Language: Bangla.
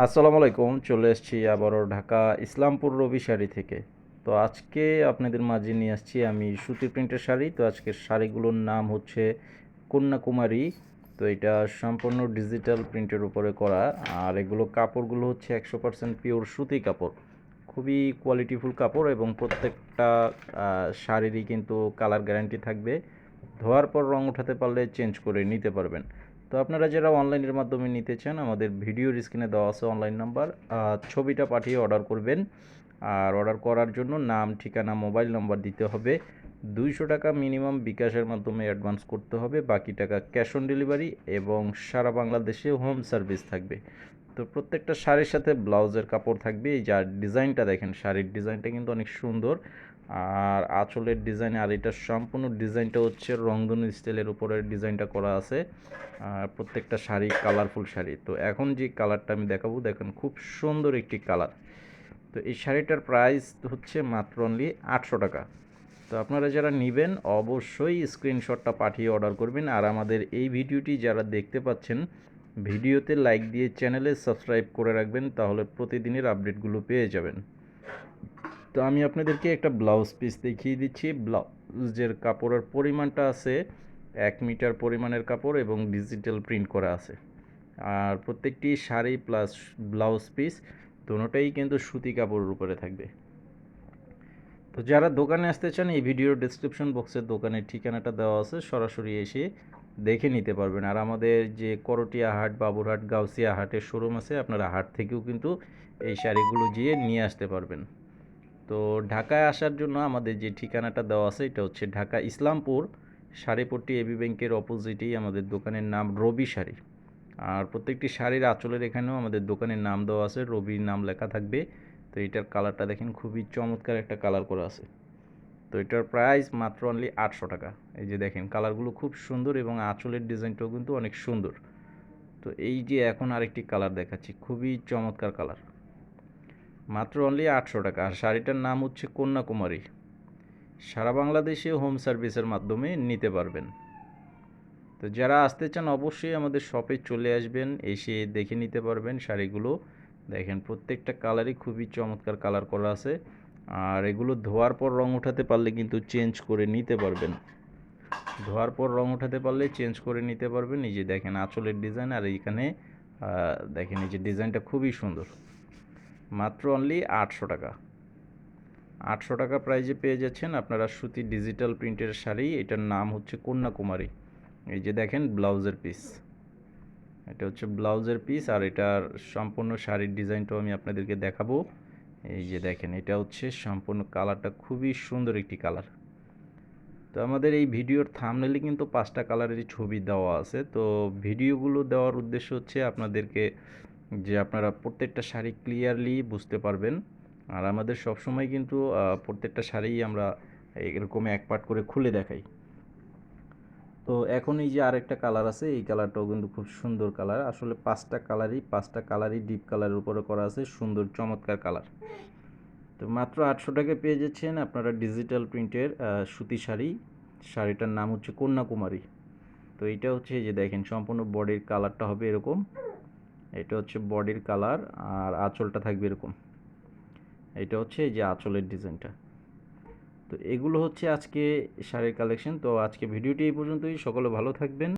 আসসালামু আলাইকুম, চলে এসেছি আবারও ঢাকা ইসলামপুর রবি শাড়ি থেকে। তো আজকে আপনাদের মাঝে নিয়ে আসছি আমি সুতি প্রিন্টের শাড়ি। তো আজকের শাড়িগুলোর নাম হচ্ছে কন্যাকুমারী। তো এটা সম্পূর্ণ ডিজিটাল প্রিন্টের উপরে করা। আর এগুলো কাপড়গুলো হচ্ছে একশো পার্সেন্ট পিওর সুতি কাপড়। খুবই কোয়ালিটিফুল কাপড় এবং প্রত্যেকটা শাড়িরই কিন্তু কালার গ্যারান্টি থাকবে। ধোয়ার পর রং উঠাতে পারলে চেঞ্জ করে নিতে পারবেন। তো আপনারা যারা অনলাইনের মাধ্যমে নিতে চান, আমাদের ভিডিওর স্ক্রিনে দেওয়া আছে অনলাইন নাম্বার ছবিটা পাঠিয়ে অর্ডার করবেন। আর অর্ডার করার জন্য নাম, ঠিকানা, মোবাইল নাম্বার দিতে হবে। দুইশো টাকা মিনিমাম বিকাশের মাধ্যমে অ্যাডভান্স করতে হবে। বাকি টাকা ক্যাশ অন ডেলিভারি এবং সারা বাংলাদেশে হোম সার্ভিস থাকবে। তো প্রত্যেকটা শাড়ির সাথে ব্লাউজের কাপড় থাকবে। এই যার ডিজাইনটা দেখেন, শাড়ির ডিজাইনটা কিন্তু অনেক সুন্দর। আর আঁচলের ডিজাইন আর এটা সম্পূর্ণ ডিজাইনটা হচ্ছে রংধনু স্টাইলের উপরে ডিজাইনটা করা আছে। প্রত্যেকটা শাড়ি কালারফুল শাড়ি। তো এখন যে কালারটা আমি দেখাবো, দেখেন খুব সুন্দর একটি কালার। তো এই শাড়িটার প্রাইস হচ্ছে মাত্র অনলি আটশো টাকা। তো আপনারা যারা নেবেন, অবশ্যই স্ক্রিনশটটা পাঠিয়ে অর্ডার করবেন। আর আমাদের এই ভিডিওটি যারা দেখতে পাচ্ছেন, ভিডিওতে লাইক দিয়ে চ্যানেলে সাবস্ক্রাইব করে রাখবেন, তাহলে প্রতিদিনের আপডেটগুলো পেয়ে যাবেন। তো আমি আপনাদেরকে একটা ব্লাউজ পিস দেখিয়ে দিচ্ছি। ব্লাউজের কাপড়ের পরিমাণটা আছে এক মিটার পরিমাণের কাপড় এবং ডিজিটাল প্রিন্ট করা আছে। আর প্রত্যেকটি শাড়ি প্লাস ব্লাউজ পিস দুটোটাই কিন্তু সুতি কাপড়ের উপরে থাকবে। তো যারা দোকানে আসতে চান, এই ভিডিওর ডিসক্রিপশন বক্সের দোকানের ঠিকানাটা দেওয়া আছে। সরাসরি এসে দেখে নিতে পারবেন। আর আমাদের যে করটিয়া হাট, বাবুরহাট, গাউসিয়া হাটের শোরুম আছে, আপনারা হাট থেকেও কিন্তু এই শাড়িগুলো গিয়ে নিয়ে আসতে পারবেন। তো ঢাকায় আসার জন্য আমাদের যে ঠিকানাটা দেওয়া আছে, এটা হচ্ছে ঢাকা ইসলামপুর শাড়িপট্টি এবি ব্যাংকের অপোজিটেই আমাদের দোকানের নাম রবি শাড়ি। আর প্রত্যেকটি শাড়ির আঁচলের এখানেও আমাদের দোকানের নাম দেওয়া আছে, রবির নাম লেখা থাকবে। তো এটার কালারটা দেখেন, খুবই চমৎকার একটা কালার করা আছে। তো এটার প্রাইস মাত্র অনলি আটশো টাকা। এই যে দেখেন, কালারগুলো খুব সুন্দর এবং আঁচলের ডিজাইনটাও কিন্তু অনেক সুন্দর। তো এই যে এখন আরেকটি কালার দেখাচ্ছি, খুবই চমৎকার কালার। মাত্র অনলি আটশো টাকা। আর শাড়িটার নাম হচ্ছে কন্যাকুমারী। সারা বাংলাদেশে হোম সার্ভিসের মাধ্যমে নিতে পারবেন। তো যারা আসতে চান, অবশ্যই আমাদের শপে চলে আসবেন, এসে দেখে নিতে পারবেন শাড়িগুলো। দেখেন, প্রত্যেকটা কালারই খুবই চমৎকার কালার করা আছে। আর এগুলো ধোয়ার পর রং উঠাতে পারলে কিন্তু চেঞ্জ করে নিতে পারবেন। ধোয়ার পর রং উঠাতে পারলে চেঞ্জ করে নিতে পারবেন। এই যে দেখেন, আঁচলের ডিজাইন আর এইখানে দেখেন এই যে ডিজাইনটা খুবই সুন্দর। মাত্র অনলি আটশো টাকা। আটশো টাকা প্রাইজে পেয়ে যাচ্ছেন আপনারা সুতি ডিজিটাল প্রিন্টের শাড়ি, এটার নাম হচ্ছে কন্যাকুমারী। এই যে দেখেন ব্লাউজের পিস এটা হচ্ছে ব্লাউজের পিস আর এটার সম্পূর্ণ শাড়ির ডিজাইনটাও আমি আপনাদেরকে দেখাবো। এই যে দেখেন, এটা হচ্ছে সম্পূর্ণ কালারটা খুবই সুন্দর একটি কালার। তো আমাদের এই ভিডিওর থামনেলে কিন্তু পাঁচটা কালারের ছবি দেওয়া আছে। তো ভিডিওগুলো দেওয়ার উদ্দেশ্য হচ্ছে আপনাদেরকে যে আপনারা প্রত্যেকটা শাড়ি ক্লিয়ারলি বুঝতে পারবেন। আর আমাদের সবসময় কিন্তু প্রত্যেকটা শাড়িই আমরা এরকম এক পার্ট করে খুলে দেখাই। তো এখন এই যে আরেকটা কালার আছে, এই কালারটাও কিন্তু খুব সুন্দর কালার আসলে পাঁচটা কালারই পাঁচটা কালারই ডিপ কালারের উপরে করা আছে, সুন্দর, চমৎকার কালার তো মাত্র আটশো টাকা পেয়ে যাচ্ছেন আপনারা ডিজিটাল প্রিন্টের সুতি শাড়ি। শাড়িটার নাম হচ্ছে কন্যাকুমারী। তো এইটা হচ্ছে যে দেখেন, সম্পূর্ণ বডির কালারটা হবে এরকম। এটা হচ্ছে বডির কালার আর আঁচলটা থাকবে এরকম। এটা হচ্ছে এই যে আঁচলের ডিজাইনটা। তো এগুলো হচ্ছে আজকে শাড়ির কালেকশন তো আজকে ভিডিওটি এই পর্যন্তই। সকলে ভালো থাকবেন।